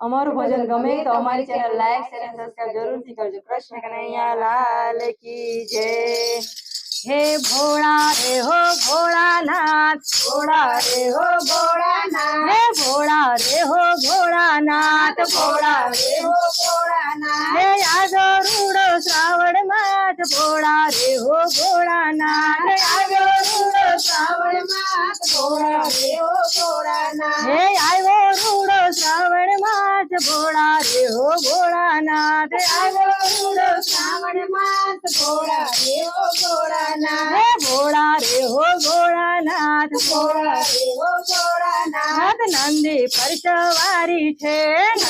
અમારું ભજન ગમે તો અમારી ચેનલ લાઈક શેર અને સબસ્ક્રાઇબ જરૂરથી કરજો. કૃષ્ણ કનૈયા લાલ કી જય. હે ભોળા રે હો ભોળાનાથ. ભોળા રે હો ભોળાનાથ. હે ભોળા રે હો ભોળાનાથ. ભોળા રે હો ભોળાનાથ. હે આજો રૂડો શ્રાવણ માસ. ભોળા રે હો ભોળાનાથ. આજો રૂડો શ્રાવણ શ્રાવણ માસ ભોળા રે હો ભોળાનાથ આવ્યો શ્રાવણ માસ ભોળા રે હો ભોળાનાથ ભોળા રે હો ભોળાનાથ ભોળા રે હો ભોળાનાથ નંદી પર સવારી છે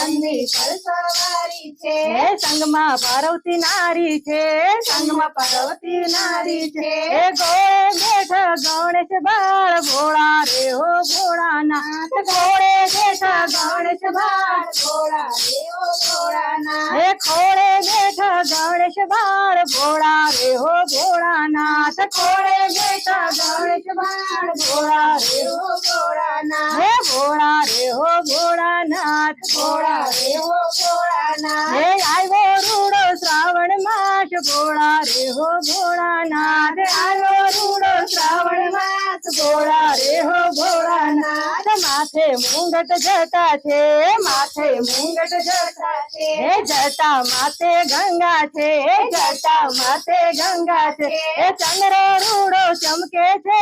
નંદી પર સવારી છે. સંગમાં પાર્વતી નારી છે. સંગમાં પાર્વતી નારી છે. ગોળે બેઠા ગણેશ બાળ ભોળા રે હો ભોળાનાથ ગોળે બેઠા ગણેશ બાળ ભોળાનાથ કોળે બેઠા ગણેશ બાળ ભોળા રે હો ભોળાનાથ હે ભોળા રે હો ભોળાનાથ ભોળા રે હો ભોળાનાથ હે આવ્યો રૂડો શ્રાવણ માસ ભોળા રે હો ભોળાનાથ આવ્યો રૂડો શ્રાવણ માસ ભોળા રે હો ભોળાનાથ માથે મુંગટ જતા છે, માથે મુંગટ જતા છે. જટા માથે ગંગા છે જટા માથે ગંગા છે. હે ચંદ્ર રૂડો ચમકે છે,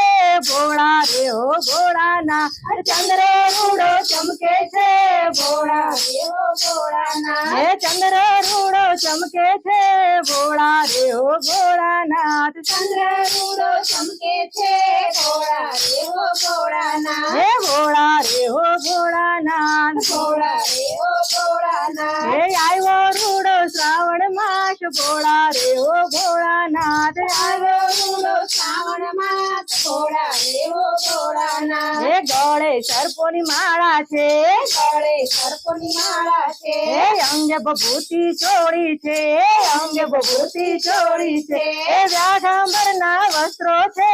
ભોળા રે હો ભોળાના ચંદ્ર રૂડો ચમકે છે, ભોળા રે હો ભોળાના હે ચંદ્ર રૂડો ચમકે છે, ભોળા રે હો ભોળાનાથ ચંદ્ર રૂડો ચમકે છે, ભોળા રે હો ભોળાનાથ હે ભોળા રે હો ભોળાનાથ ભોળા રે હો ભોળાનાથ હે આવ્યો રૂડો શ્રાવણ માસ ભોળા રે હો ભોળાનાથ આવ્યો રૂડો શ્રાવણ માસ ભોળા રે હો ભોળાનાથ હે ગળે સર્પોની માળા છે. ગળે સર્પોની માળા છે. હે અંગ ભભૂતિ ચોળી છે. અંગે ભભૂતિ ચોળી છે. હે વ્યાઘાંબરના વસ્ત્રો છે.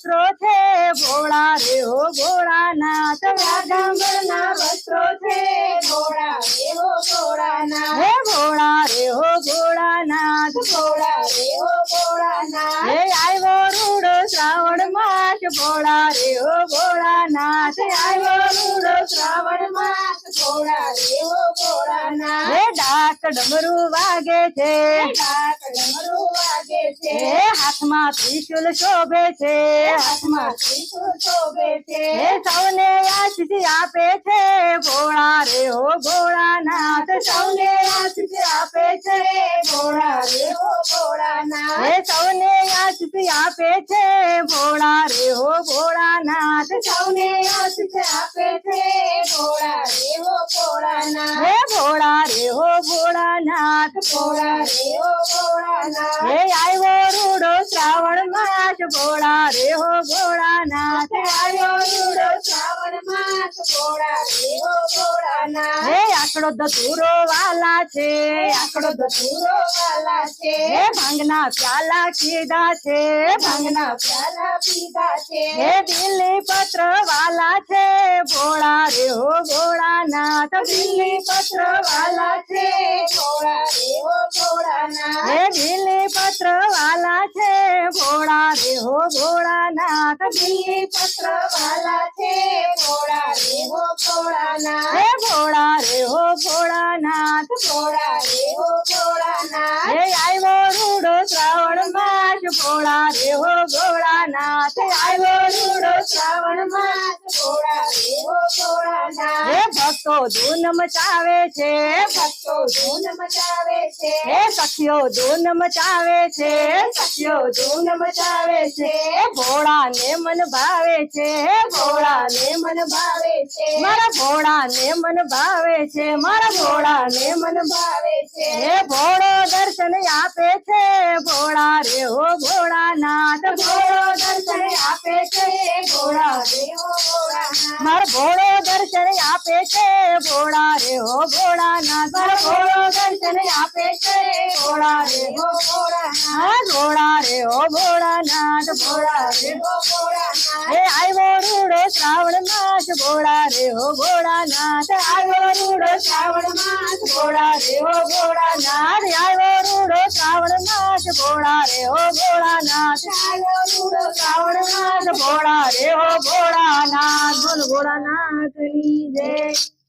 વસ્ત્રો છે ભોળા રે હો ભોળાનાથ વ્યાઘાંબરના વસ્ત્રો છે ભોળા રે હો ભોળાનાથ હે ભોળા રે હો ભોળાનાથ ભોળા રે હો ભોળાનાથ હે આવ્યો રૂડો શ્રાવણ માસ ભોળા રે હો ભોળાનાથ આવ્યો રૂડો શ્રાવણ માસ ભોળા રે હો હે ડાક ડમરું વાગે છે. હે હાથમાં ત્રિશુલ શોભે છે. હાથમાં ત્રિશુલ શોભે છે. હે સૌને આશીષ આપે છે. ભોળા રે હો ભોળાનાથ. સૌને આશીષ આપે છે. ભોળા રે હો ભોળાનાથ. હે સૌને આશીષ આપે છે. ભોળા રે હો ભોળાનાથ. સૌને આશીષ આપે છે. ભોળા ભોળા રે હો ભોળાનાથ આવ્યો રૂડો શ્રાવણ માસ ભોળા રે હો ભોળાનાથ હે આકડો ધતુરો વાલા છે. આકડો ધતુરો વાલા છે હે ભાંગના પ્યાલા કીધા છે ભાંગના પ્યાલા પીધા છે હે દિલ્હી પત્ર વાલા છે? ભોળા રે હો ભોળાનાથ દિલ્હી પત્ર વાલા છે? ભોળા રે હો ભોળાનાથ. હે દિલ્હી પત્ર વાલા છે? ભોળા રે હો ભોળાનાથ દિલ્હી પત્ર વાલા છે? ભોળા રે હો ભોળાનાથ. હે ભોળા રે હો ભોળાનાથ ભોળા રે હો ભોળાનાથ. ભોળા રે હો ભોળાનાથ આવ્યો રૂડો શ્રાવણ માસ હો ભક્તો ધૂન મચાવે છે. ભક્તો ધૂન મચાવે છે. હે સખીઓ ધૂન મચાવે છે. સખીઓ ધૂન મચાવે છે. ભોળા ને મન ભાવે છે. ભોળા ને મન ભાવે છે. મારા ભોળા ને મન ભાવે છે. મારા ભોળા ને મન ભાવે છે. હે ભોળો દર્શન આપે છે. ભોળા રે હો ભોળાનાથ ભોળો દર્શન આપે છે. ભોળા રે ભોળા મારો ભોળો દર્શન આપે છે ભોળા રે હો ભોળાનાથ મારો ભોળો દર્શન આપે છે ભોળા રે હો ભોળા ના. ભોળા રે હો ભોળાનાથ ભોળા રે હો ભોળાનાથ હે આવ્યો શ્રાવણ માસ ભોળા રે હો ભોળાનાથ આવ્યો રૂડો શ્રાવણ માસ ભોળા રે હો ભોળાનાથ આવ્યો રૂડો શ્રાવણ માસ ભોળા રે હો ભોળાનાથ આવ્યો રૂડો શ્રાવણ માસ ભોળા રે હો ભોળાનાથ બોલ ભોળાનાથની જય